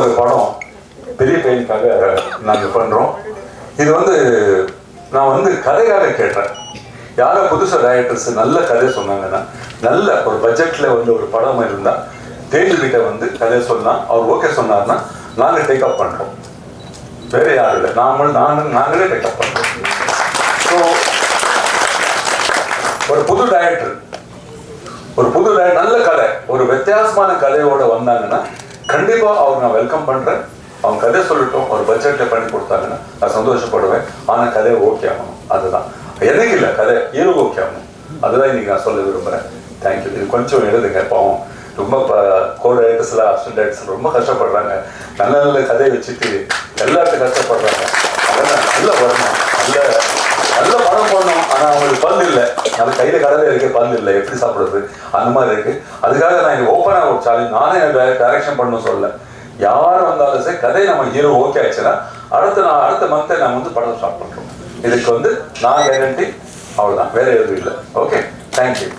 ஒரு படம் பெரிய பையனுக்காக நாங்கள் பண்ணுறோம் இது வந்து நான் வந்து கதையாக கேட்டேன். யாரோ புதுசாக டைரக்டர்ஸ் நல்ல கதை சொன்னாங்கன்னா நல்ல ஒரு பட்ஜெட்டில் வந்து ஒரு படம் இருந்தால் தேஜு கிட்ட வந்து கதையை சொன்னால் அவர் ஓகே சொன்னார்னா நாங்கள் டேக் அப் பண்ணுறோம் வேற யாரும் இல்லை. நாமல் நான் நாங்களே டேக் அப் பண்ணுறோம் ஸோ ஒரு புது டைரக்டர் ஒரு புது நல்ல கதை ஒரு வித்தியாசமான கதையோட வந்தாங்கன்னா கண்டிப்பா அவர் நான் வெல்கம் பண்றேன். அவங்க கதை சொல்லட்டும் ஒரு பட்ஜெட்ல பண்ணி கொடுத்தாங்கன்னா நான் சந்தோஷப்படுவேன். ஆனா கதை ஓகே ஆகணும். அதுதான். எனக்கு இல்லை கதை ஹீரோ ஓகே ஆகணும். அதுதான் இன்னைக்கு நான் சொல்ல விரும்புறேன். தேங்க்யூ இது கொஞ்சம் எழுதுங்க பாவம். ரொம்ப கோ டைரக்டர்ஸ்ல அசிஸ்டன்ட் டைரக்டர்ஸ் ரொம்ப கஷ்டப்படுறாங்க. நல்ல நல்ல கதையை வச்சுட்டு எல்லாத்துக்கும் கஷ்டப்படுறாங்க அதெல்லாம் நல்ல வரணும் நல்ல நல்ல படம் போடணும் ஆனா அவங்களுக்கு பல் இல்லை அது கையில் கடலை இருக்கு பல் இல்லை. எப்படி சாப்பிடுறது? அந்த மாதிரி இருக்கு. அதுக்காக நான் இது ஓப்பனாக ஒரு சேலஞ்ச் நானே டைரக்ஷன் பண்ணணும் சொல்ல யார் வந்தாலும் சரி கதை நம்ம ஹீரோ ஓகே ஆச்சுன்னா அடுத்த நான் அடுத்த மந்த்தை நான் வந்து படம் ஸ்டார்ட் பண்ணுறோம் இதுக்கு வந்து நான் கேரண்டி அவ்வளோதான் வேற எதுவும் இல்லை. Okay thank you